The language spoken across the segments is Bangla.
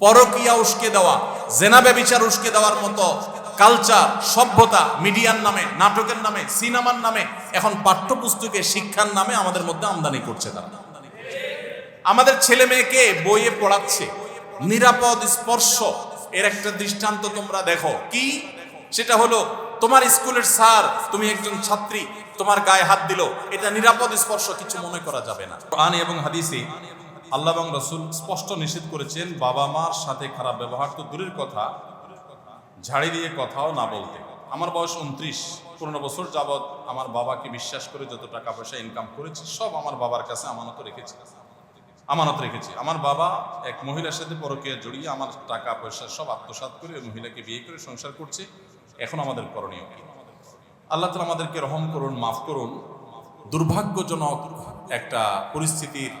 পরকিয়া উস্কে দেওয়া জেনাবে বিচার উস্কে দেওয়ার মতো কালচার সভ্যতা মিডিয়ার নামে, নাটকের নামে, সিনেমার নামে, এখন পাঠ্যপুস্তকে, শিক্ষার নামে আমাদের মধ্যে আমদানি করছে তারা। আমাদের ছেলে মেয়েকে বইয়ে পড়াচ্ছে। নিরাপদ স্পর্শ, এর একটা দৃষ্টান্ত তোমরা দেখো। কি? সেটা হলো, তোমার স্কুলের স্যার, তুমি একজন ছাত্রী, তোমার গায়ে হাত দিল, এটা নিরাপদ স্পর্শ, কিছু মনে করা যাবে না। কোরআন এবং হাদিসে আল্লাহ এবং রসুল স্পষ্ট নিষেধ করেছেন, বাবা মার সাথে খারাপ ব্যবহার তো দূরের কথা, ঝাড়ি দিয়ে কথাও না বলতে। আমার বয়স উনত্রিশ পনেরো বছর যাবৎ আমার বাবাকে বিশ্বাস করে যত টাকা পয়সা ইনকাম করেছি, সব আমার বাবার কাছে আমানত রেখেছি। আমানত রেখেছি। আমার বাবা এক মহিলার সাথে পরকীয়া জড়িয়ে আমার টাকা পয়সা সব আত্মসাৎ করে ওই মহিলাকে বিয়ে করে সংসার করছে। এখন আমাদের করণীয় কি? আল্লাহ তালা আমাদেরকে রহম করুন, মাফ করুন। দুর্ভাগ্যজনক একটা পরিস্থিতির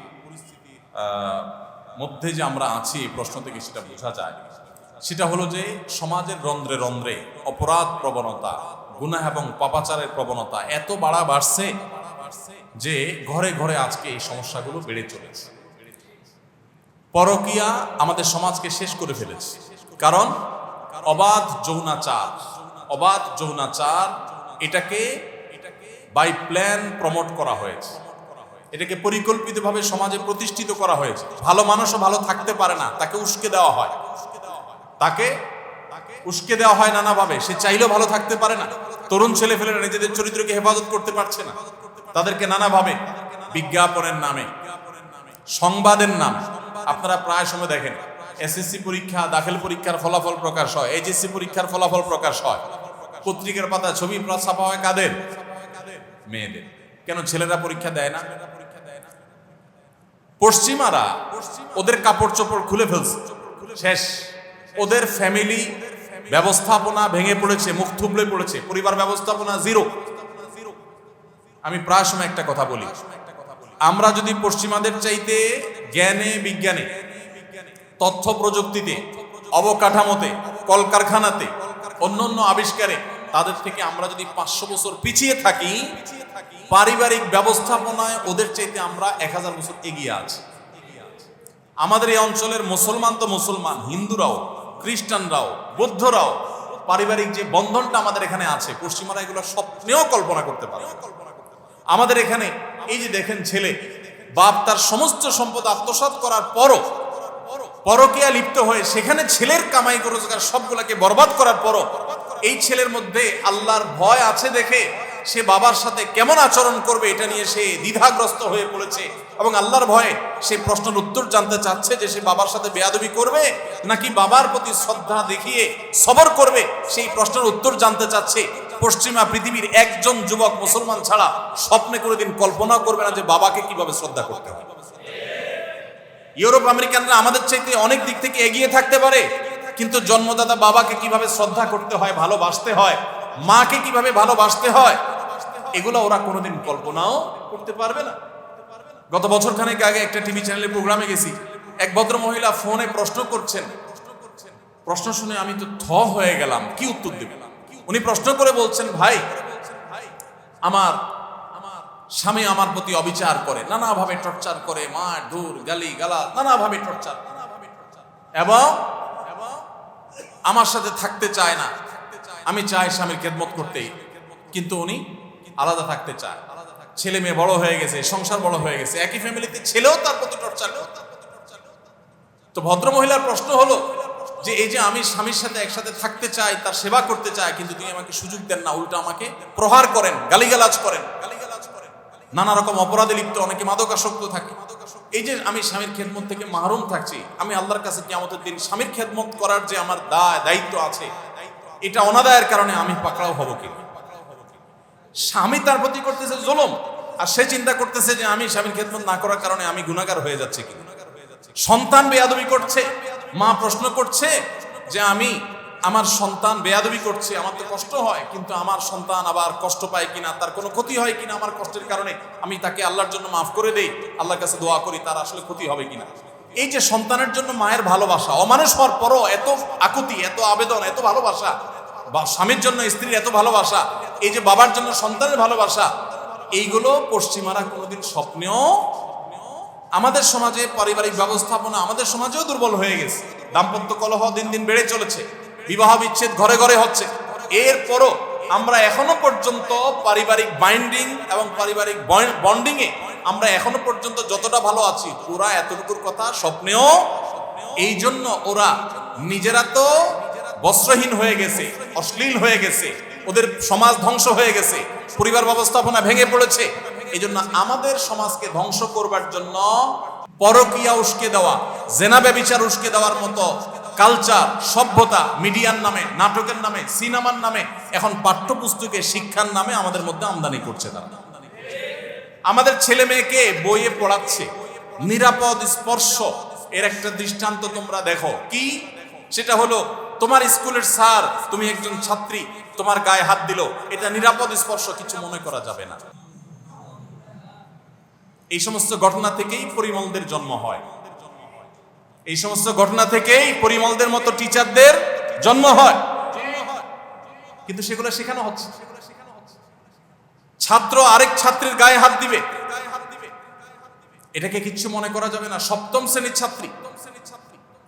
মধ্যে যে আমরা আছি এই প্রশ্ন থেকে সেটা বোঝা যায়। সেটা হলো যে সমাজের রন্ধ্রে রন্ধ্রে অপরাধ প্রবণতা, গুনাহ এবং পাপাচারের প্রবণতা এত বাড়া বাড়ছে যে ঘরে ঘরে আজকে এই সমস্যাগুলো বেড়ে চলেছে। পরকিয়া আমাদের সমাজকে শেষ করে ফেলেছে। কারণ অবাধ যৌনাচার অবাধ যৌনাচার এটাকে বাই প্ল্যান প্রমোট করা হয়েছে। এটাকে পরিকল্পিতভাবে সমাজে প্রতিষ্ঠিত করা হয়েছে। ভালো মানুষও ভালো থাকতে পারে না, তাকে উস্কে দেওয়া হয়। তাকে উস্কে দেওয়া হয় নানাভাবে, সে চাইলেও ভালো থাকতে পারে না। তরুণ ছেলে ফেলেরা নিজেদের চরিত্রকে হেফাজত করতে পারছে না। তাদেরকে নানাভাবে বিজ্ঞাপনের নামে, সংবাদের নাম, আপনারা প্রায় সময় দেখেন এসএসসি পরীক্ষা, দাখিল পরীক্ষার ফলাফল প্রকাশ হয় এইচএসসি পরীক্ষার ফলাফল প্রকাশ হয়। পত্রিকার পাতা ছবি ছাপা হয় কাদের? মেয়েদের। কেন ছেলেরা পরীক্ষা দেয় না? পশ্চিমারা ওদের কাপড় চোপড় খুলে ফেলছে। শেষ। ওদের ফ্যামিলি ব্যবস্থাপনা ভেঙে পড়েছে, মুখ থুবলে পড়েছে, পরিবার ব্যবস্থাপনা জিরো আমি প্রায় সময় একটা কথা বলি। আমরা যদি পশ্চিমাদের চাইতে জ্ঞানে, বিজ্ঞানে, তথ্য প্রযুক্তিতে, অবকাঠামোতে, কলকারখানাতে অন্য অন্য আবিষ্কারে তাদের থেকে আমরা যদি পাঁচশো বছর পিছিয়ে থাকি পারিবারিক ব্যবস্থাপনায় ওদের চাইতে আমরা এক হাজার বছর এগিয়ে আছি। আমাদের এই অঞ্চলের মুসলমান তো মুসলমান, হিন্দুরাও, খ্রিস্টানরাও, বৌদ্ধরাও, পারিবারিক যে বন্ধনটা আমাদের এখানে আছে, পশ্চিমারা এগুলো স্বপ্নেও কল্পনা করতে পারে আমাদের এখানে, এই যে দেখেন ছেলে, বাপ তার সমস্ত সম্পদ আত্মসাৎ করার পরও, পরকিয়া লিপ্ত হয়ে সেখানে ছেলের কামাই রোজগার সবগুলাকে বরবাদ করার পরও, এই ছেলের মধ্যে আল্লাহর ভয় আছে দেখে সে বাবার সাথে কেমন আচরণ করবে এটা নিয়ে সে দ্বিধাগ্রস্ত হয়ে পড়েছে এবং আল্লাহর ভয়ে সে প্রশ্নের উত্তর জানতে চাচ্ছে যে সে বাবার সাথে বেয়াদবি করবে নাকি বাবার প্রতি শ্রদ্ধা দেখিয়ে সবর করবে? সেই প্রশ্নের উত্তর জানতে চাচ্ছে পশ্চিমা পৃথিবীর একজন যুবক মুসলমান ছাড়া স্বপ্নে কোনোদিন কল্পনা করবে না যে বাবাকে কীভাবে শ্রদ্ধা করতে হবে। ইউরোপ আমেরিকানরা আমাদের চাইতে অনেক দিক থেকে এগিয়ে থাকতে পারে, কিন্তু জন্মদাতা বাবাকে কীভাবে শ্রদ্ধা করতে হয়, ভালোবাসতে হয়, মাকে কীভাবে ভালোবাসতে হয় এগুলো ওরা কোনোদিন কল্পনাও করতে পারবে না। গত বছর খানেক আগে একটা টিভি চ্যানেলে প্রোগ্রামে গেছি। এক ভদ্র মহিলা ফোনে প্রশ্ন করছেন। প্রশ্ন শুনে আমি তো থ হয়ে গেলাম। কি উত্তর দেব? উনি প্রশ্ন করে বলছেন, ভাই, আমার স্বামী আমার প্রতি অবিচার করে, নানাভাবে টর্চার করে, মার, ধুর, গালি, গালা, নানাভাবে টর্চার এবং আমার সাথে থাকতে চায় না। আমি চাই স্বামীর খেদমত করতে কিন্তু উনি আলাদা থাকতে চায়। ছেলে মেয়ে বড় হয়ে গেছে, সংসার বড় হয়ে গেছে, একই ফ্যামিলিতে ছেলেও তার প্রতি টর্চার তো ভদ্র মহিলার প্রশ্ন হলো যে, এই যে আমি স্বামীর সাথে একসাথে থাকতে চাই, তার সেবা করতে চাই, কিন্তু তিনি আমাকে সুযোগ দেন না, উল্টো আমাকে প্রহার করেন, গালিগালাজ করেন। নানা রকম অপরাধে লিপ্ত, অনেকে মাদকাসক্ত থাকে। এই যে আমি স্বামীর খেদমত থেকে মাহরুম থাকছি, আমি আল্লাহর কাছে কিয়ামতের দিন স্বামীর খেদমত করার যে আমার দায়, দায়িত্ব আছে, এটা অনাদায়ের কারণে আমি পাকড়াও হব কি স্বামী তার প্রতি করতেছে জুলুম, আর সে চিন্তা করতেছে যে আমি স্বামীর খেদমত না করার কারণে আমি গুণাগার হয়ে যাচ্ছি কি সন্তান বেয়াদবি করছে, মা প্রশ্ন করছে যে আমি আমার সন্তান বেয়াদবি করছে, আমার তো কষ্ট হয়, কিন্তু আমার সন্তান আবার কষ্ট পায় কিনা, তার কোনো ক্ষতি হয় কিনা আমার কষ্টের কারণে আমি তাকে আল্লাহর জন্য মাফ করে দেই, আল্লাহর কাছে দোয়া করি, তার আসলে ক্ষতি হবে কিনা। এই যে সন্তানের জন্য মায়ের ভালোবাসা, অমানুষ হওয়ার পরও এত আকুতি, এত আবেদন, এত ভালোবাসা বা স্বামীর জন্য স্ত্রীর এত ভালোবাসা, এই যে বাবার জন্য সন্তানের ভালোবাসা, এইগুলো পশ্চিমারা কোনোদিন স্বপ্নেও আমাদের সমাজে পারিবারিক ব্যবস্থাপনা আমাদের সমাজেও দুর্বল হয়ে গেছে। দাম্পত্য কলহ দিন দিন বেড়ে চলেছে, বিবাহ বিচ্ছেদ ঘরে ঘরে হচ্ছে। এরপরও আমরা এখনও পর্যন্ত পারিবারিক বাইন্ডিং এবং পারিবারিক বন্ডিং এ আমরা এখনও পর্যন্ত যতটা ভালো আছি, ওরা এতটুকুর কথা স্বপ্নেও, এই জন্য ওরা নিজেরা তো বস্ত্রহীন হয়ে গেছে, অশ্লীল হয়ে গেছে, ওদের সমাজ ধ্বংস হয়ে গেছে, পরিবার ব্যবস্থাপনা ভেঙে পড়েছে। এই জন্য আমাদের সমাজকে ধ্বংস করবার জন্য পরকিয়া উস্কে দেওয়া, জেনা ব্যবিচার উস্কে দেওয়ার মতো কালচার সভ্যতা, মিডিয়ার নামে, নাটকের নামে, সিনেমার নামে, এখন পাঠ্যপুস্তকে, শিক্ষার নামে আমাদের মধ্যে আমদানি করছে তারা। আমাদের ছেলে মেয়েকে বইয়ে পড়াচ্ছে। নিরাপদ স্পর্শ, এর একটা দৃষ্টান্ত তোমরা দেখো। কি? সেটা হলো তোমার স্কুলের স্যার, তুমি একজন ছাত্রী, তোমার গায়ে হাত দিল, এটা নিরাপদ স্পর্শ কিছু মনে করা যাবে না। এই সমস্ত ঘটনা থেকেই পরিমলদের জন্ম হয়। এই সমস্ত ঘটনা থেকেই পরিমলদের মতো টিচারদের জন্ম হয়। কিন্তু সেগুলো শেখানো হচ্ছে। ছাত্র আরেক ছাত্রীর গায়ে হাত দিবে। এটাকে কিচ্ছু মনে করা যাবে না। সপ্তম শ্রেণির ছাত্রী।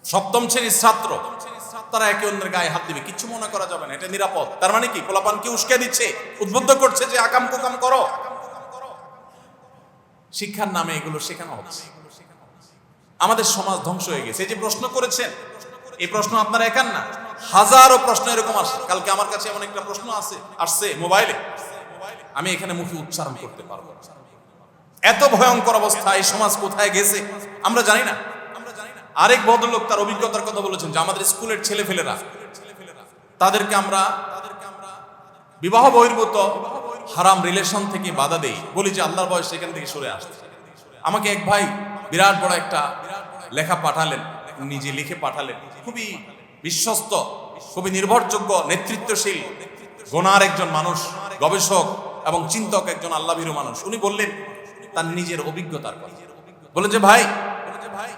সপ্তম শ্রেণির ছাত্র। তারা একে অন্যের গায়ে হাত দিবে, কিচ্ছু মনে করা যাবে না, এটা নিরাপদ। তার মানে কি? পোলাপানকে উস্কে দিচ্ছে? উদ্বুদ্ধ করছে যে আকাম কুকাম করো। শিক্ষার নামে এগুলো শেখানো হচ্ছে। আমাদের সমাজ ধ্বংস হয়ে গেছে। এই যে প্রশ্ন করেছেন, এই প্রশ্ন আপনারা একান না। হাজারো প্রশ্ন এরকম আসে। কালকে আমার কাছে এমন একটা প্রশ্ন আছে, আসছে মোবাইলে। আমি এখানে মুখে উচ্চারণ করতে পারব এত ভয়ঙ্কর অবস্থা এই সমাজ কোথায় গেছে? আমরা জানি না। আরেক ভদ্রলোক তার অভিজ্ঞতার কথা বলেছেন যে আমাদের স্কুলের ছেলে ফেলেরা তাদেরকে আমরা বিবাহ বহির্ভূত হারাম রিলেশন থেকে বাধা দেই। বলি যে আল্লাহর বয়স সেখান থেকে সরে আসতে আমাকে এক ভাই বিরাট বড় একটা লেখা পাঠালেন, নিজে লিখে পাঠালেন। খুবই বিশ্বস্ত, খুবই নির্ভরযোগ্য, নেতৃত্বশীল, গোনার একজন মানুষ, গবেষক এবং চিন্তক একজন আল্লাভীরু মানুষ। উনি বললেন, তার নিজের অভিজ্ঞতার কথা। বলে যে, ভাই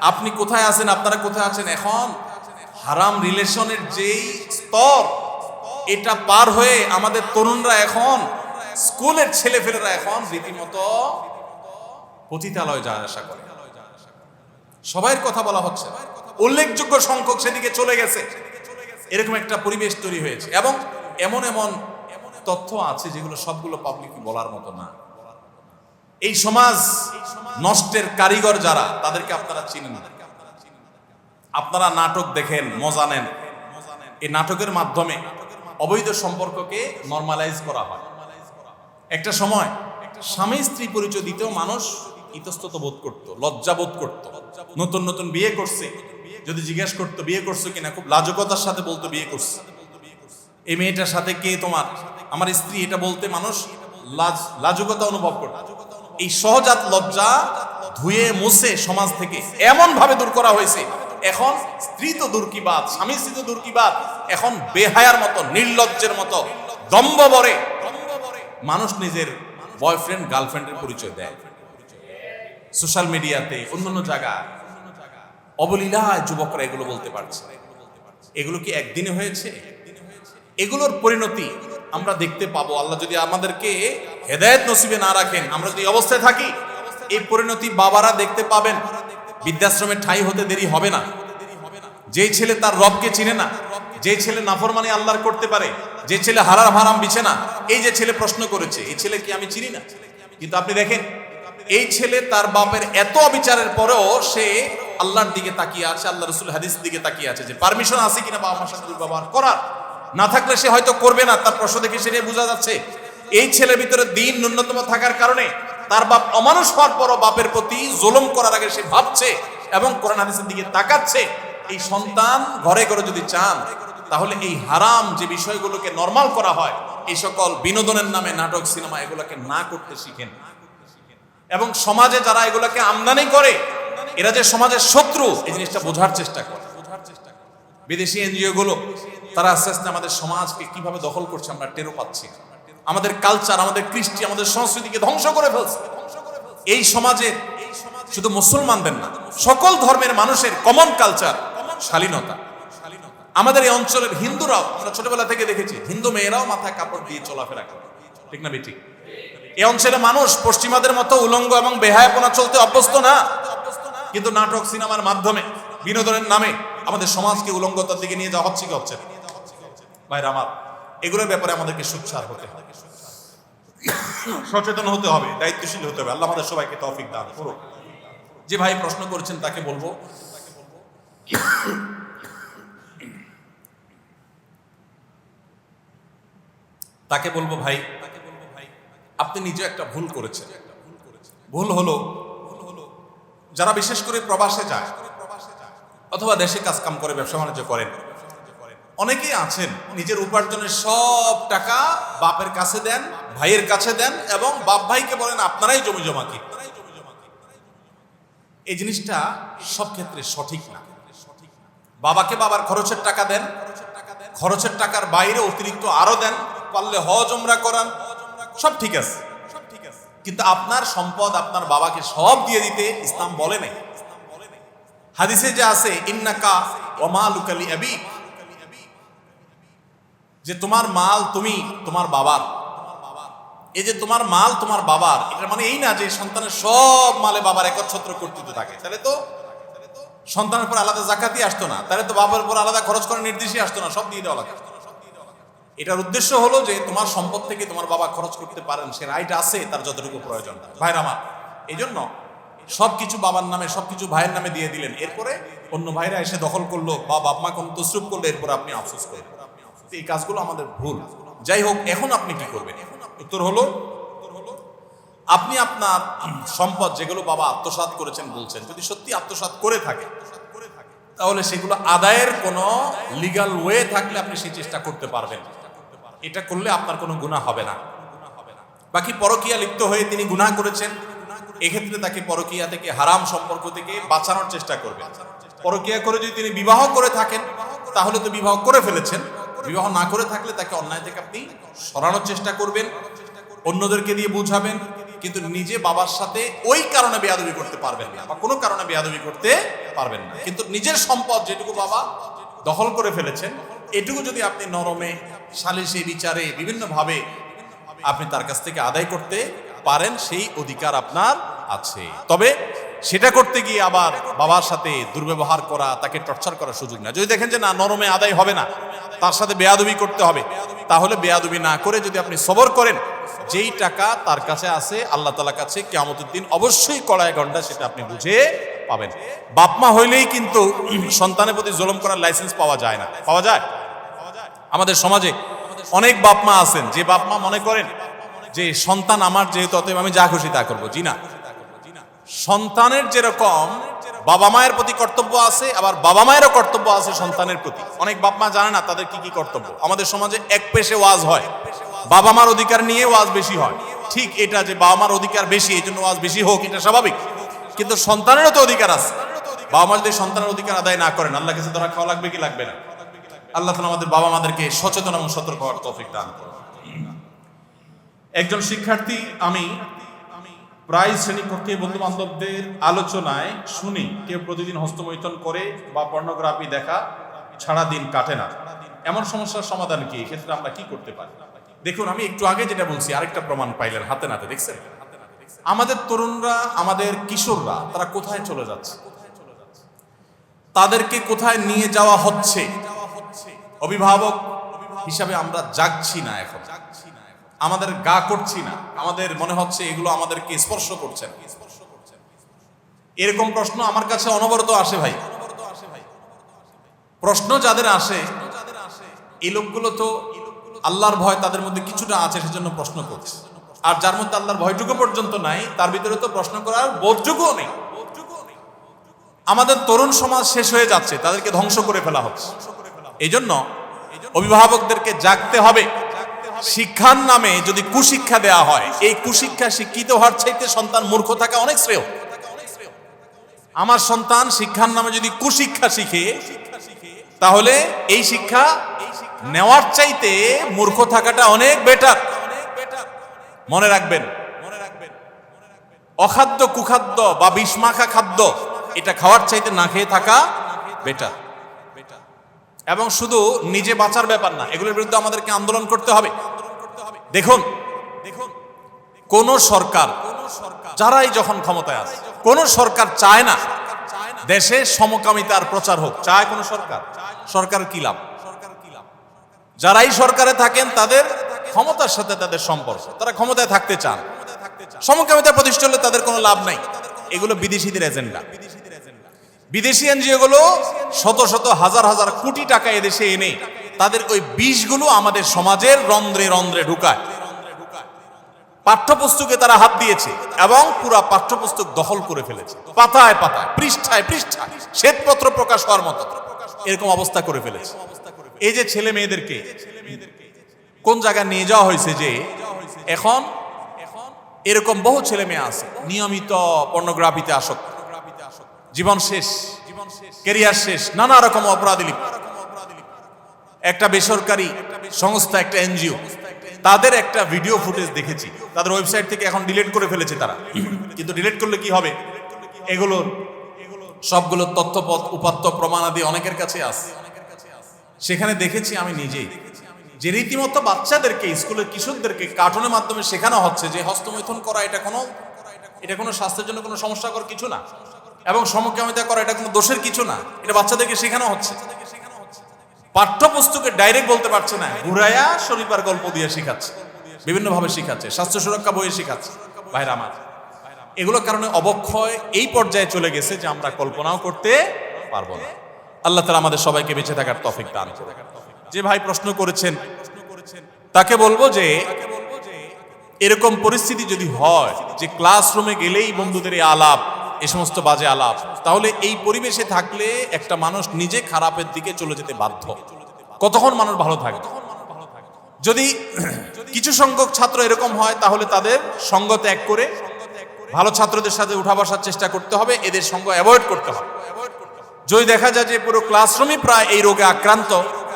আপনি কোথায় আছেন? আপনারা কোথায় আছেন? এখন হারাম রিলেশনের যেই স্তর, এটা পার হয়ে আমাদের তরুণরা এখন, স্কুলের ছেলেফেলেরা এখন রীতিমতো পতিতালয় যায় আশা করে। সবাইয়ের কথা বলা হচ্ছে। উল্লেখযোগ্য সংখ্যক সেদিকে চলে গেছে। এরকম একটা পরিবেশ তৈরি হয়েছে। এবং এমন এমন তথ্য আছে যেগুলো সবগুলো পাবলিক বলার মতো না। এই সমাজ নষ্টের কারিগর যারা, তাদেরকে আপনারা চিনেন আপনারা নাটক দেখেন, মজা নেন। এই নাটকের মাধ্যমে অবৈধ সম্পর্ককে নর্মালাইজ করা হয়। একটা সময় স্বামী স্ত্রী পরিচয় দিতেও মানুষ ইতস্তত বোধ করতো, লজ্জা বোধ করতো। নতুন নতুন বিয়ে করছে, যদি জিজ্ঞেস করতো, বিয়ে করছ কিনা? খুব লাজকতার সাথে বলতো, বিয়ে করছে। এই মেয়েটার সাথে কে তোমার? আমার স্ত্রী, এটা বলতে মানুষ লাজ, লাজুকতা অনুভব করত। এই সহজাত লজ্জা ধুয়ে মুছে সমাজ থেকে এমন ভাবে দূর করা হয়েছে। এখন স্ত্রী তো দূর কি বাদ স্বামী স্ত্রী তো দূর কি বাদ এখন বেহায়ার মতো, নির্লজ্জের মতো দম্ভ বরে মানুষ নিজের বয়ফ্রেন্ড গার্লফ্রেন্ডের পরিচয় দেয়। সোশ্যাল মিডিয়াতে অন্যান্য জায়গায়। অবলীলায় যুবকরা এগুলো বলতে পারছে। এগুলো কি একদিনে হয়েছে? এগুলোর পরিণতি আমরা দেখতে পাবো। আল্লাহ যদি আমাদেরকে হেদায়েত নসিবে না রাখেন, আমরা যদি অবস্থায় থাকি, এই পরিণতি বাবারা দেখতে পাবেন। বৃদ্ধাশ্রমে ঠাই হতে দেরি হবে না। যেই ছেলে তার রবকে চিনে না যে ছেলে নাফরমানি আল্লাহর করতে পারে যে ছেলে হারার হারাম বিছে না, এই যে ছেলে প্রশ্ন করেছে, এই ছেলে কি আমি চিনি না? কিন্তু আপনি দেখেন, এই ছেলে তার বাপের এত অবিচারের পরেও সে আল্লাহর দিকে তাকিয়ে আছে, আল্লাহ রসুল হাদিস দিকে তাকিয়ে আছে যে, পারমিশন আছে কিনা বাবা মার সাথে দুর্ব্যবহার করার? না থাকলে সে হয়তো করবে না, তার প্রশ্ন দেখে সেটাই বোঝা যাচ্ছে। এই ছেলের ভিতরে দিন ন্যূনতম থাকার কারণে তার বাপ অমানুষ হওয়ার পরও বাপের প্রতি জুলুম করার আগে সে ভাবছে এবং কোরআন হাদিসের দিকে তাকাচ্ছে, এই সন্তান ঘরে ঘরে যদি চান, তাহলে এই হারাম যে বিষয়গুলোকে নর্মাল করা হয়, এই সকল বিনোদনের নামে নাটক, সিনেমা, এগুলোকে না করতে শিখেন। এবং সমাজে যারা এগুলোকে আমদানি করে, এরা যে সমাজের শত্রু, এই জিনিসটা বোঝার চেষ্টা করে। বিদেশি এনজিও গুলো তারা আস্তে আস্তে আমাদের সমাজকে কীভাবে দখল করছে আমরা টেরো পাচ্ছি আমাদের কালচার আমাদের কৃষ্টি, আমাদের সংস্কৃতিকে ধ্বংস করে ফেলছে। এই সমাজে শুধু মুসলমানদের না, সকল ধর্মের মানুষের কমন কালচার শালীনতা। আমাদের এই অঞ্চলের হিন্দুরাও, আমরা ছোটবেলা থেকে দেখেছি, হিন্দু মেয়েরাও মাথায় কাপড় দিয়ে চলাফেরা করে। ঠিক না বেঠিক? এই অঞ্চলে মানুষ পশ্চিমাদের মতো উলঙ্গ এবং বেহায়াপনা চলতে অভ্যস্ত না। কিন্তু নাটক, সিনেমার মাধ্যমে, বিনোদনের নামে আমাদের সমাজকে উলঙ্গতার দিকে নিয়ে যাওয়া হচ্ছে কি হচ্ছে না? ভাইরা আমার, এগুলোর ব্যাপারে আমাদেরকে সুচ্ছার হতে হবে। সচেতন হতে হবে, দায়িত্বশীল হতে হবে। আল্লাহ আমাদের সবাইকে তৌফিক দান করুন যে ভাই প্রশ্ন করেছেন, তাকে বলব। তাকে বলব, ভাই, আপনি নিজে একটা ভুল করেছেন। ভুল হলো, যারা বিশেষ করে প্রবাসে যায়, অথবা দেশে কাজ কাম করে, ব্যবসা বাণিজ্য করেন অনেকেই আছেন, নিজের উপার্জনের সব টাকা বাপের কাছে দেন, ভাইয়ের কাছে দেন এবং বাপ ভাইকে বলেন, আপনারাই জমি জমা কি? এই জিনিসটা সব ক্ষেত্রে সঠিক না। বাবাকে বাবার খরচের টাকা দেন, খরচের টাকার বাইরে অতিরিক্ত আরও দেন, পারলে হজ ওমরা করান, সব ঠিক আছে। কিন্তু আপনার সম্পদ আপনার বাবাকে সব দিয়ে দিতে ইসলাম বলে নাই। হাদিসে যে আছে, ইন্নাকা ওমালুকালি আবি যে তোমার মাল তুমি তোমার বাবার। এই যে তোমার মাল তোমার বাবার, এটা মানে এই না যে সন্তানের সব মালে বাবার একচ্ছত্র কর্তৃত্ব থাকে। তাহলে তো সন্তানের উপর আলাদা জাকাতই আসতো না, তাহলে তো বাবার উপর আলাদা খরচ করার নির্দেশই আসতো না, সব দিয়ে দেওয়া লাগতো এটার উদ্দেশ্য হলো যে তোমার সম্পদ থেকে তোমার বাবা খরচ করতে পারেন, সে রাইট আছে, তার যতটুকু প্রয়োজন। ভাইরা আমার এই জন্য সবকিছু বাবার নামে, সবকিছু ভাইয়ের নামে দিয়ে দিলেন। এরপরে অন্য ভাইরা এসে দখল করল, বা বাপ মা কোন তসরুপ করল, এরপরে আপনি আফসোস করবেন তো এই কাজগুলো আমাদের ভুল। যাই হোক, এখন আপনি কি করবেন? উত্তর হলো, আপনি আপনার সম্পদ যেগুলো বাবা আত্মসাৎ করেছেন বলছেন, যদি সত্যি আত্মসাৎ করে থাকে, তাহলে সেগুলো আদায়ের কোনো লিগাল ওয়ে থাকলে আপনি সেই চেষ্টা করতে পারবেন। এটা করলে আপনার কোনো গুণা হবে না। বাকি পরকিয়া লিপ্ত হয়ে তিনি গুনাহ করেছেন, এক্ষেত্রে তাকে পরকিয়া থেকে, হারাম সম্পর্ক থেকে বাঁচানোর চেষ্টা করবে পরকিয়া করে যদি তিনি বিবাহ করে থাকেন, তাহলে তো বিবাহ করে ফেলেছেন। বিবাহ না করে থাকলে তাকে অন্যায় থেকে আপনি সরানোর চেষ্টা করবেন, অন্যদেরকে দিয়ে বুঝাবেন, কিন্তু নিজে বাবার সাথে ওই কারণে বেয়াদবি করতে পারবেন না বা কোনো কারণে বেয়াদবি করতে পারবেন না। কিন্তু নিজের সম্পদ যেটুকু বাবা দখল করে ফেলেছেন, এটুকু যদি আপনি নরমে সালিশি বিচারে, বিভিন্নভাবে আপনি তার কাছ থেকে আদায় করতে পারেন, সেই অধিকার আপনার আছে। তবে সেটা করতে গিয়ে আবার বাবার সাথে দুর্ব্যবহার করা, তাকে টর্চার করার সুযোগ না যদি দেখেন যে না, নরমে আদায় হবে না তার সাথে বেয়াদবি করতে হবে। তাহলে বেয়াদবি না করে যদি আপনি সবর করেন, যেই টাকা তার কাছে আছে, আল্লাহ তালার কাছে কেমতের দিন অবশ্যই কড়ায় ঘণ্টা সেটা আপনি বুঝে পাবেন। বাপমা হইলেই কিন্তু সন্তানের প্রতি জুলুম করার লাইসেন্স পাওয়া যায় না। পাওয়া যায়? আমাদের সমাজে অনেক বাপমা আছেন, যে বাপমা মনে করেন যে সন্তান আমার যেহেতু, অতএব আমি যা খুশি তা করব। জি না? সন্তানের যেরকম বাবা মায়ের প্রতি কর্তব্য আছে, আবার বাবা মায়েরও কর্তব্য আছে সন্তানের প্রতি। অনেক বাপ মা জানে না তাদের কি কি কর্তব্য। আমাদের সমাজে এক পেশে ওয়াজ হয়। বাবা মার অধিকার নিয়ে ওয়াজ বেশি হয়। ঠিক এটা যে বাবা মার অধিকার বেশি, এই জন্য ওয়াজ বেশি হোক, এটা স্বাভাবিক। কিন্তু সন্তানেরও তো অধিকার আছে। বাবা মা যদি সন্তানের অধিকার আদায় না করেন আল্লাহ কাছে ধরা খাওয়া লাগবে কি লাগবে না? আল্লাহ তালা আমাদের বাবা মাদেরকে সচেতন এবং সতর্ক হওয়ার তৌফিক দান করুন। একজন শিক্ষার্থী, আমি প্রায় শ্রেণীকক্ষে বন্ধু বান্ধবদের আলোচনায় শুনি, কেউ প্রতিদিন হস্তমৈথন করে বা পর্নোগ্রাফি দেখা ছাড়া দিন কাটে না। এমন সমস্যার সমাধান কি? এক্ষেত্রে আমরা কি করতে পারি? দেখুন, আমি একটু আগে যেটা বলছি, আরেকটা প্রমাণ পাইলেন হাতে নাতে, দেখছেন? আমাদের তরুণরা, আমাদের কিশোররা, তারা কোথায় চলে যাচ্ছে? তাদেরকে কোথায় নিয়ে যাওয়া হচ্ছে? অভিভাবক হিসাবে আমরা জাগছি না এখন। আমাদের গা করছি না। আমাদের মনে হচ্ছে এগুলো আমাদেরকে স্পর্শ করছে না। এরকম প্রশ্ন আমার কাছে অনবরত আসে ভাই। প্রশ্ন যাদের আসে, এই লোকগুলো তো আল্লাহর ভয় তাদের মধ্যে কিছুটা আছে, সেজন্য প্রশ্ন করছে। আর যার মধ্যে আল্লাহর ভয়টুকু পর্যন্ত নাই, তার ভিতরে তো প্রশ্ন করার বোধটুকুও নেই। আমাদের তরুণ সমাজ শেষ হয়ে যাচ্ছে, তাদেরকে ধ্বংস করে ফেলা হচ্ছে। এই জন্য অভিভাবকদেরকে জাগতে হবে। শিক্ষার নামে যদি কুশিক্ষা দেয়া হয়, এই কুশিক্ষা শিক্ষিত হওয়ার চাইতে সন্তান মূর্খ থাকা অনেক শ্রেয়। আমার সন্তান শিক্ষার নামে যদি কুশিক্ষা শিখে, তাহলে এই শিক্ষা নেওয়ার চাইতে মূর্খ থাকাটা অনেক বেটার মনে রাখবেন, অখাদ্য, কুখাদ্য বা বিষমাখা খাদ্য, এটা খাওয়ার চাইতে না খেয়ে থাকা বেটার এবং শুধু নিজে বাঁচার ব্যাপার না, এগুলোর বিরুদ্ধে আমাদেরকে আন্দোলন করতে হবে। দেখুন দেখুন, কোন সরকার, যারাই যখন ক্ষমতায় আছে কোন সরকার চায় না দেশে সমকামিতার প্রচার হোক। চায় কোন সরকার? সরকার কি লাভ? যারাই সরকারে থাকেন, তাদের ক্ষমতার সাথে তাদের সম্পর্ক, তারা ক্ষমতায় থাকতে চান। সমকামিতা প্রতিষ্ঠা হলে তাদের কোনো লাভ নাই। এগুলো বিদেশিদের এজেন্ডা। বিদেশি এনজিও গুলো শত শত হাজার হাজার কোটি টাকা এদেশে এনে তাদের ওই বিষগুলো আমাদের সমাজের রন্ধ্রে রন্ধ্রে ঢুকায়। পাঠ্যপুস্তকে তারা হাত দিয়েছে এবং পুরা পাঠ্যপুস্তক দখল করে ফেলেছে। পাতায় পাতায়, পৃষ্ঠায় পৃষ্ঠায়, শ্বেতপত্র প্রকাশ হওয়ার মতো এরকম অবস্থা করে ফেলেছে। এই যে ছেলে মেয়েদেরকে কোন জায়গায় নিয়ে যাওয়া হয়েছে যে এখন এরকম বহু ছেলে মেয়ে আছে, নিয়মিত পর্নোগ্রাফিতে আসক্ত। জীবন শেষ জীবন শেষ কেরিয়ার শেষ নানা রকম অপরাধী লিপ্ত। একটা বেসরকারি সংস্থা, একটা এনজিও। তাদের একটা ভিডিও ফুটেজ দেখেছি। তাদের ওয়েবসাইট থেকে এখন ডিলিট করে ফেলেছে তারা। কিন্তু ডিলিট করলে কি হবে? এগুলোর সবগুলো তথ্যপথ, উপাত্ত, প্রমাণাদি অনেকের কাছে আছে। সেখানে দেখেছি আমি নিজেই। যে রীতিমতো বাচ্চাদেরকে, স্কুলের কিশোরদেরকে কার্টুনের মাধ্যমে শেখানো হচ্ছে যে হস্তমৈথুন করা এটা কোনো এটা কোনো স্বাস্থ্যের জন্য কোনো সমস্যাকর কিছু না। এবং সমকামিতা করা এটা কোনো দোষের কিছু না। এটা বাচ্চাদেরকে শেখানো হচ্ছে। পাঠ্যপুস্তকে ডাইরেক্ট বলতে পারছে না। ঘুরাইয়া শরীফার গল্প দিয়ে শেখাচ্ছে। বিভিন্নভাবে শেখাচ্ছে। স্বাস্থ্য সুরক্ষা বইয়ে শেখাচ্ছে। ভাইরা আমার, এগুলোর কারণে অবক্ষয় এই পর্যায়ে চলে গেছে যে আমরা কল্পনাও করতে পারব না। আল্লাহ তালা আমাদের সবাইকে বেঁচে থাকার তফিক দান। যে ভাই প্রশ্ন করেছেন, তাকে বলব যে, এরকম পরিস্থিতি যদি হয়, যে ক্লাসরুমে গেলেই বন্ধুদের এই আলাপ এ সমস্ত বাজে আলাপ। তাহলে এই পরিবেশে থাকলে একটা মানুষ নিজে খারাপের দিকে চলে যেতে বাধ্য। কতক্ষণ মানুষ ভালো থাকে? যদি কিছু সংখ্যক ছাত্র এরকম হয়, তাহলে তাদের সঙ্গ ত্যাগ করে ভালো ছাত্রদের সাথে উঠা বসার চেষ্টা করতে হবে, এদের সঙ্গ অ্যাভয়েড করতে হবে। যদি দেখা যায় যে পুরো ক্লাসরুমই প্রায় এই রোগে আক্রান্ত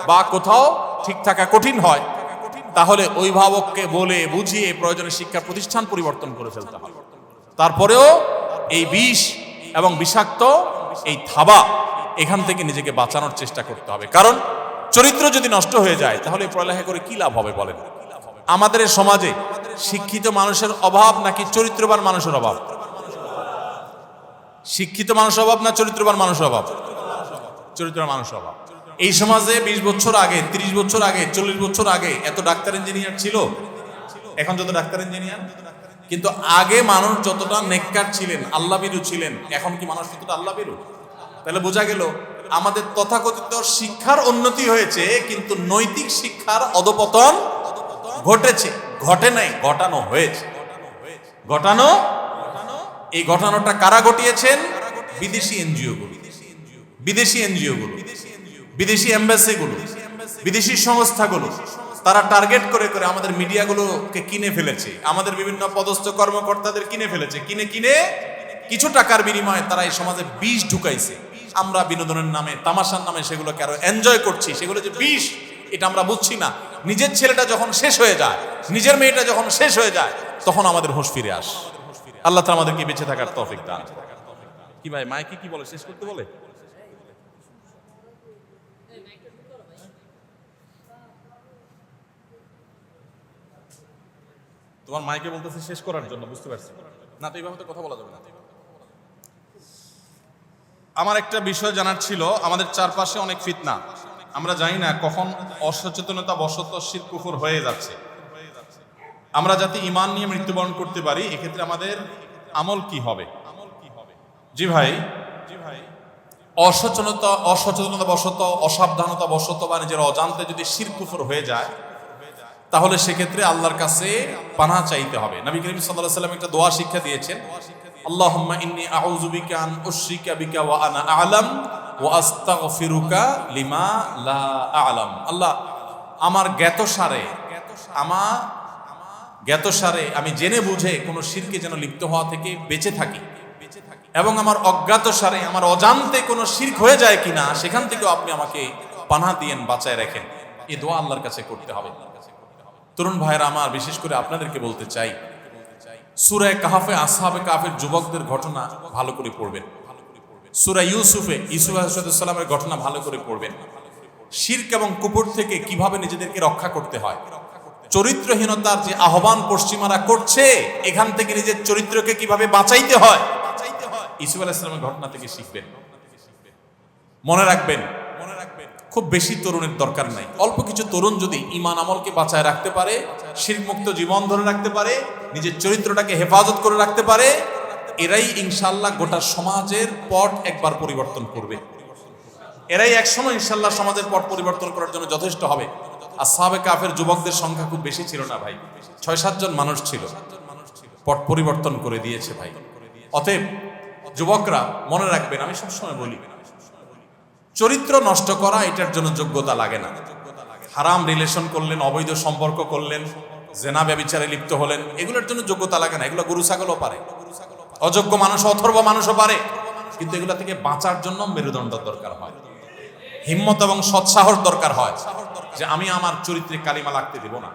বা কোথাও ঠিক থাকা কঠিন হয়, তাহলে অভিভাবককে বলে, বুঝিয়ে প্রয়োজনে শিক্ষা প্রতিষ্ঠান পরিবর্তন করে ফেলতে হবে। তারপরেও এই বিষ এবং বিষাক্ত এই থাবা এখান থেকে নিজেকে বাঁচানোর চেষ্টা করতে হবে। কারণ চরিত্র যদি নষ্ট হয়ে যায়, তাহলে পড়ালেখা করে কি লাভ হবে বলেন? আমাদের সমাজে শিক্ষিত মানুষের অভাব নাকি চরিত্রবান মানুষের অভাব? শিক্ষিত মানুষের অভাব না চরিত্রবান মানুষের অভাব? চরিত্রবান মানুষের অভাব। এই সমাজে বিশ বছর আগে ৩০ বছর আগে, চল্লিশ বছর আগে এত ডাক্তার ইঞ্জিনিয়ার ছিল? এখন যত ডাক্তার ইঞ্জিনিয়ার? কিন্তু আগে মানুষ যতটা নেককার ছিলেন আল্লাহ বিরু ছিলেন, এখন কি মানুষ ততটা আল্লাহ বিরু তাহলে বোঝা গেল, আমাদের তথাকথিত শিক্ষার উন্নতি হয়েছে, কিন্তু নৈতিক শিক্ষার অধপতন ঘটেছে, ঘটে নাই, ঘটানো হয়েছে। ঘটানো? এই ঘটানোটা কারা ঘটিয়েছেন? বিদেশি এনজিও গুলো। বিদেশি এনজিও গুলো। বিদেশি এম্বাসি গুলো। বিদেশি সংস্থাগুলো তারা টার্গেট করে করে আমাদের মিডিয়াগুলোকে কিনে ফেলেছে। আমাদের বিভিন্ন পদস্থ কর্মকর্তাদের কিনে ফেলেছে। কিনে কিনে কিছু টাকার বিনিময়ে তারা এই সমাজে বিষ ঢুকাইছে। আমরা বিনোদনের নামে, তামাশার নামে সেগুলোকে আরও এনজয় করছি। সেগুলো যে বিষ, এটা আমরা বুঝছি না। নিজের ছেলেটা যখন শেষ হয়ে যায়, নিজের মেয়েটা যখন শেষ হয়ে যায়, তখন আমাদের হোশ ফিরে আস। আল্লাহ তালা আমাদেরকে বেঁচে থাকার তৌফিক দান। কি ভাই, মাইকে কি বলে? শেষ করতে বলে? তোমার মাইকে বলতেছে শেষ করার জন্য, বুঝতে পারছি। না, তো এইভাবে তো কথা বলা যাবে না। আমার একটা বিষয় জানার ছিল, আমাদের চারপাশে অনেক ফিতনা। আমরা জানি না কখন অসচেতনতা বশত শিরকুফুর হয়ে যাচ্ছে। আমরা যাতে ইমান নিয়ে মৃত্যুবরণ করতে পারি, এক্ষেত্রে আমাদের আমল কি হবে? জি ভাই জি ভাই অসচেতনতা অসচেতনতা বশত, অসাবধানতা বশত বা নিজের অজান্তে যদি শিরকুফর হয়ে যায় তাহলে সেক্ষেত্রে আল্লাহর কাছে পানা চাইতে হবে। নবী করিম আলাইহি সাল্লাম একটা দোয়া শিক্ষা দিয়েছেন, আল্লাহুম্মা ইন্নী আউযু বিকা আন আ'লাম ওয়া আস্তাগফিরুকা লিমা লা আ'লাম। আল্লাহ, আমার জ্ঞাত সারে আমার জ্ঞাত সারে আমি জেনে বুঝে কোনো শিরকে যেন লিপ্ত হওয়া থেকে বেঁচে থাকি। এবং আমার অজ্ঞাত সারে আমার অজান্তে কোনো শির্ক হয়ে যায় কিনা, সেখান থেকেও আপনি আমাকে পানা দিয়েন বাঁচায় রাখেন। এ দোয়া আল্লাহর কাছে করতে হবে। তরুণ ভাইয়েরা আমার, বিশেষ করে আপনাদেরকে বলতে চাই সুরায় কাহাফে আসহাবে কাফের যুবকদের ঘটনা ভালো করে পড়বেন। সুরা ইউসুফে ইউসুফ ঘটনা ভালো করে পড়বেন। শির্ক এবং কুপুর থেকে কীভাবে নিজেদেরকে রক্ষা করতে হয়? চরিত্রহীনতার যে আহ্বান পশ্চিমারা করছে, এখান থেকে নিজের চরিত্রকে কীভাবে বাঁচাইতে হয়? ইসুফ আলাইসালামের ঘটনা থেকে শিখবেন। মনে রাখবেন খুব বেশি তরুণের দরকার নাই। অল্প কিছু তরুণ যদি ইমান আমলকে বাঁচায় রাখতে পারে মুক্ত জীবন ধরে রাখতে পারে, নিজের চরিত্রটাকে হেফাজত করে রাখতে পারে, এরাই ইনশাল্লাহ গোটা সমাজের পট একবার পরিবর্তন করবে। এরাই একসময় ইনশাল্লাহ সমাজের পট পরিবর্তন করার জন্য যথেষ্ট হবে। আর সাবে কাফের যুবকদের সংখ্যা খুব বেশি ছিল না ভাই। ছয় সাতজন মানুষ ছিল। পট পরিবর্তন করে দিয়েছে ভাই। অতএব যুবকরা মনে রাখবেন, আমি সবসময় বলি চরিত্র নষ্ট করা, এটার জন্য যোগ্যতা লাগে না। হারাম রিলেশন করলেন, অবৈধ সম্পর্ক করলেন, জেনা ব্যবিচারে লিপ্ত হলেন, এগুলোর জন্য যোগ্যতা লাগে না। এগুলো গরু, ছাগলও পারে। অযোগ্য মানুষ অথর্ব মানুষও পারে। কিন্তু এগুলো থেকে বাঁচার জন্য মেরুদণ্ড দরকার হয়। হিম্মত এবং সৎসাহস দরকার হয় যে আমি আমার চরিত্রে কালিমা লাগতে দেব না।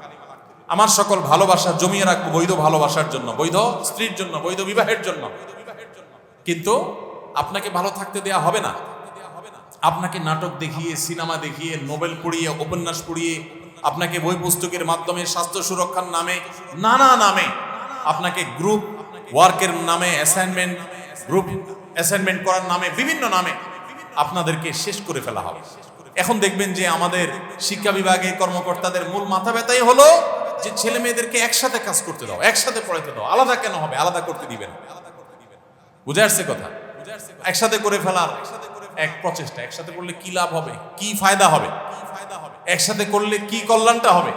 আমার সকল ভালোবাসা জমিয়ে রাখব বৈধ ভালোবাসার জন্য, বৈধ স্ত্রীর জন্য, বৈধ বিবাহের জন্য। কিন্তু আপনাকে ভালো থাকতে দেয়া হবে না। আপনাকে নাটক দেখিয়ে, সিনেমা দেখিয়ে, নোবেল পড়িয়ে, উপন্যাস পড়িয়ে, আপনাকে বই পুস্তকের মাধ্যমে, স্বাস্থ্য সুরক্ষার নামে, নানা নামে আপনাকে গ্রুপ ওয়ার্কের নামে অ্যাসাইনমেন্ট গ্রুপ অ্যাসাইনমেন্ট করার নামে, বিভিন্ন নামে আপনাদেরকে শেষ করে ফেলা হবে। এখন দেখবেন যে আমাদের শিক্ষা বিভাগের কর্মকর্তাদের মূল মাথা ব্যথাই হলো যে ছেলে মেয়েদেরকে একসাথে কাজ করতে দাও, একসাথে পড়াতে দাও, আলাদা কেন হবে? আলাদা করতে দিবেন। বুঝে আসছে কথা? একসাথে করে ফেলার এক প্রচেষ্টা, একসাথে করলে কি লাভ হবে? কি ফায়দা হবে? একসাথে করলে কি কল্যাণটা হবে?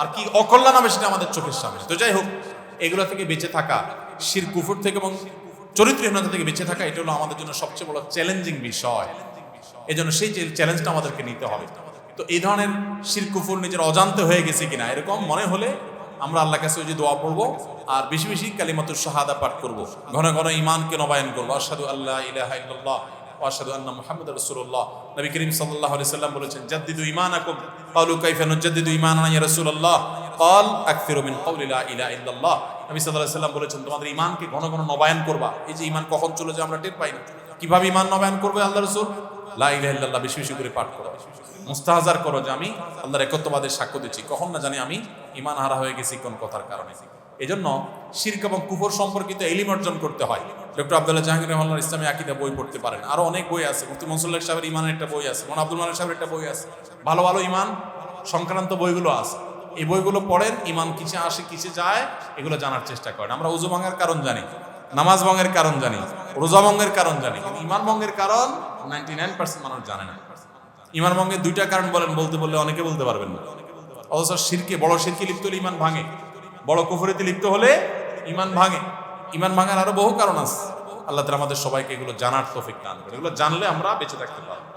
আর কি অকল্যাণ হবে সেটা আমাদের চোখের সামনে। তো যাই হোক, এগুলো থেকে বেঁচে থাকা, শির কুফুর থেকে এবং চরিত্রহীনতা থেকে বেঁচে থাকা, এটা হলো আমাদের জন্য সবচেয়ে বড় চ্যালেঞ্জিং বিষয়। এই জন্য সেই চ্যালেঞ্জটা আমাদেরকে নিতে হবে। তো এই ধরনের শির কুফুর নিজের অজান্তে হয়ে গেছে কিনা, এরকম মনে হলে আমরা আল্লাহ কাছে ওই যে দোয়া পড়ব, আর বেশি বেশি কালিমাতুর শাহাদা পাঠ করব। ঘন ঘন ইমানকে নবায়ন করব। আসাদু আল্লাহ ইলাহা ইল্লাল্লাহ। আন্না নবী করিম সাল্লাম বলেছেন, জাদ্দিদু ইল্লাল্লাহ। নবী সাল্লাম বলেছেন, তোমাদের ঈমানকে ঘন ঘন নবায়ন করবা। এই যে ঈমান কখন চলে যায় আমরা টের পাই না। কীভাবে ঈমান নবায়ন করবে আল্লাহ রাসূল? লা ইলাহা ইল্লাল্লাহ, বেশি বেশি করে পাঠ করো। মুস্তাহাজার করো যে আমি আল্লাহর একত্ববাদের সাক্ষ্য দিচ্ছি। কখন না জানি আমি ঈমান হারা হয়ে গেছি কোন কথার কারণে। এই জন্য শির্ক এবং কুফর সম্পর্কিত এলিম অর্জন করতে হয়। ডক্টর আব্দুল্লাহ জাহাঙ্গীর রহমান ইসলামী আকিদা বই পড়তে পারেন। আরও অনেক বই আছে। মুফতি মনসুল্লাহ সাহেবের ইমানের একটা বই আছে মন আব্দুল মালিক সাহেবের একটা বই আছে। ভালো ভালো ইমান সংক্রান্ত বইগুলো আছে। এই বইগুলো পড়েন ইমান কিসে আসে, কিসে যায়, এগুলো জানার চেষ্টা করেন। আমরা উজু ভাঙার কারণ জানি, নামাজ ভঙ্গের কারণ জানি, রোজা ভঙ্গের কারণ জানি, কিন্তু ইমান ভঙ্গের কারণ নাইনটি নাইন পার্সেন্ট মানুষ জানে না। ইমান ভঙ্গের দুইটা কারণ বলেন, বলতে বললে অনেকে বলতে পারবেন না। অথচ শিরকে, বড় শিরকে লিপ্ত ইমান ভাঙে। বড় কুফরিতে লিপ্ত হলে ইমান ভাঙে। ইমান ভাঙার আরও বহু কারণ আছে। আল্লাহ আমাদের সবাইকে এগুলো জানার তফিক দান করে এগুলো জানলে আমরা বেঁচে থাকতে পারব।